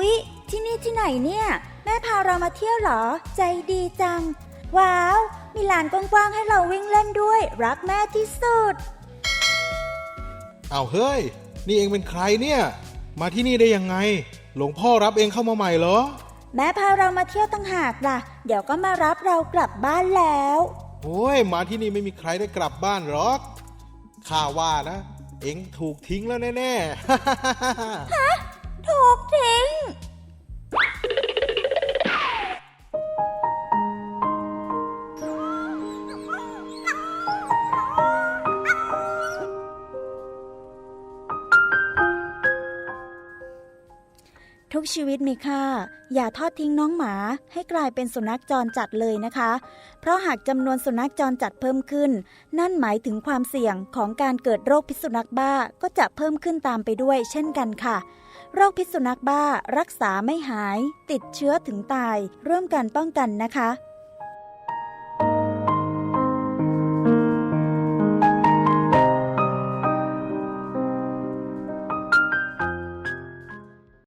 อุ๊ย ที่นี่ที่ไหนเนี่ย แม่พาเรามาเที่ยวเหรอ ใจดีจัง ว้าว มีลานกว้างๆให้เราวิ่งเล่นด้วย รักแม่ที่สุด เอาวเฮ้ย นี่เองเป็นใครเนี่ย มาที่นี่ได้ยังไง หลวงพ่อรับเองเข้ามาใหม่เหรอ แม่พาเรามาเที่ยวตั้งหากล่ะ เดี๋ยวก็มารับเรากลับบ้านแล้ว โอ้ย มาที่นี่ไม่มีใครได้กลับบ้านหรอก ข้าว่านะ เองถูกทิ้งแล้วแน่ๆถูกทิ้ง ทุกชีวิตมีค่า อย่าทอดทิ้งน้องหมาให้กลายเป็นสุนัขจรจัดเลยนะคะ เพราะหากจำนวนสุนัขจรจัดเพิ่มขึ้น นั่นหมายถึงความเสี่ยงของการเกิดโรคพิษสุนัขบ้าก็จะเพิ่มขึ้นตามไปด้วยเช่นกันค่ะ โรคพิษสุนัขบ้ารักษาไม่หาย ติดเชื้อถึงตาย ร่วมกันป้องกันนะคะ